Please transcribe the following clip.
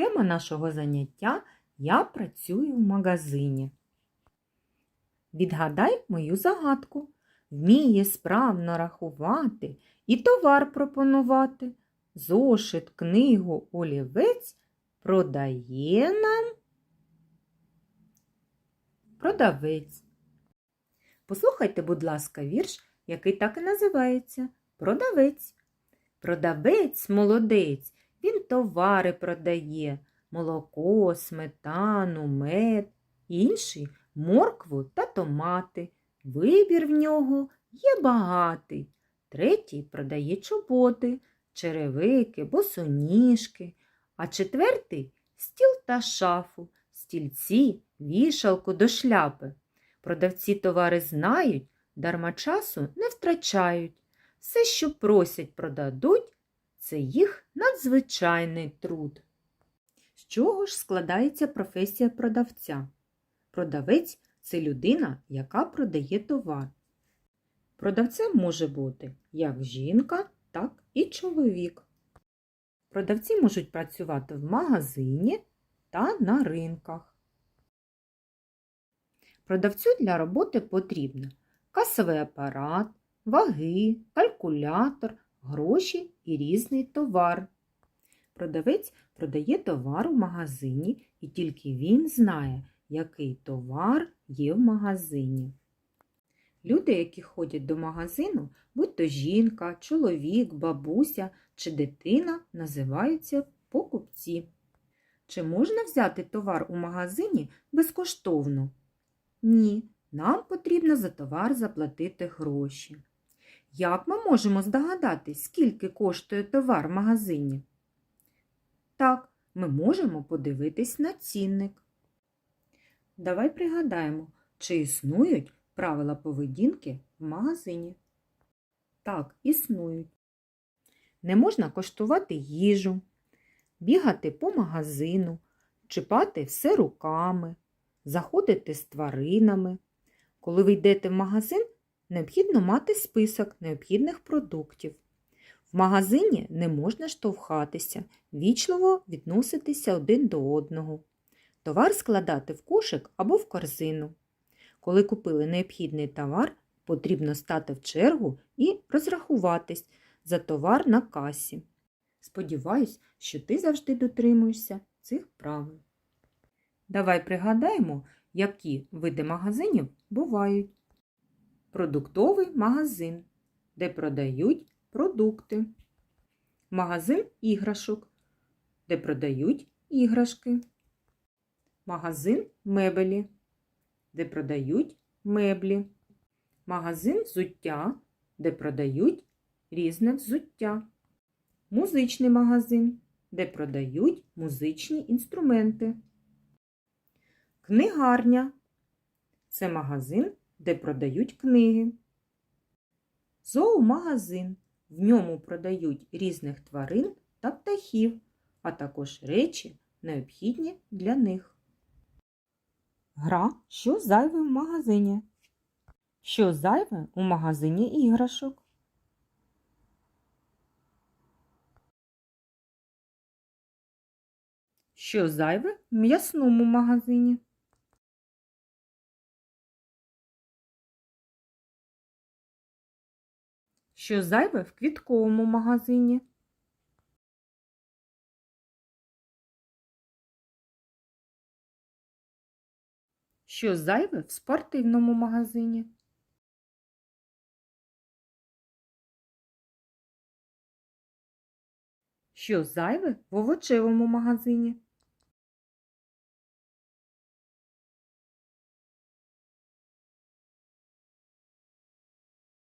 Тема нашого заняття Я працюю в магазині. Відгадай мою загадку. Вміє справно рахувати і товар пропонувати. Зошит, книгу, олівець продає нам продавець. Послухайте, будь ласка, вірш, який так і називається Продавець. Продавець молодець, він товари продає, молоко, сметану, мед, інший моркву та томати. Вибір в нього є багатий. Третій продає чоботи, черевики, босоніжки, а четвертий стіл та шафу, стільці, вішалку до шляпи. Продавці товари знають, дарма часу не втрачають. Все, що просять, продадуть, це їх надзвичайний труд. З чого ж складається професія продавця? Продавець це людина, яка продає товар. Продавцем може бути як жінка, так і чоловік. Продавці можуть працювати в магазині та на ринках. Продавцю для роботи потрібно касовий апарат, ваги, калькулятор, гроші і різний товар. Продавець продає товар у магазині і тільки він знає, який товар є в магазині. Люди, які ходять до магазину, будь то жінка, чоловік, бабуся чи дитина, називаються покупці. Чи можна взяти товар у магазині безкоштовно? Ні, нам потрібно за товар заплатити гроші. Як ми можемо здогадатись, скільки коштує товар в магазині? Так, ми можемо подивитись на цінник. Давай пригадаємо, чи існують правила поведінки в магазині. Так, існують. Не можна коштувати їжу, бігати по магазину, чіпати все руками, заходити з тваринами. Коли ви йдете в магазин, необхідно мати список необхідних продуктів. В магазині не можна штовхатися, вічливо відноситися один до одного. Товар складати в кошик або в корзину. Коли купили необхідний товар, потрібно стати в чергу і розрахуватись за товар на касі. Сподіваюсь, що ти завжди дотримуєшся цих правил. Давай пригадаємо, які види магазинів бувають. Продуктовий магазин, де продають продукти. Магазин іграшок, де продають іграшки. Магазин мебелі, де продають меблі. Магазин взуття, де продають різне взуття. Музичний магазин, де продають музичні інструменти. Книгарня це магазин, де продають книги. Зоомагазин. В ньому продають різних тварин та птахів, а також речі, необхідні для них. Гра що зайве в магазині? Що зайве у магазині іграшок? Що зайве в м'ясному магазині? Що зайве в квітковому магазині? Що зайве в спортивному магазині? Що зайве в овочевому магазині?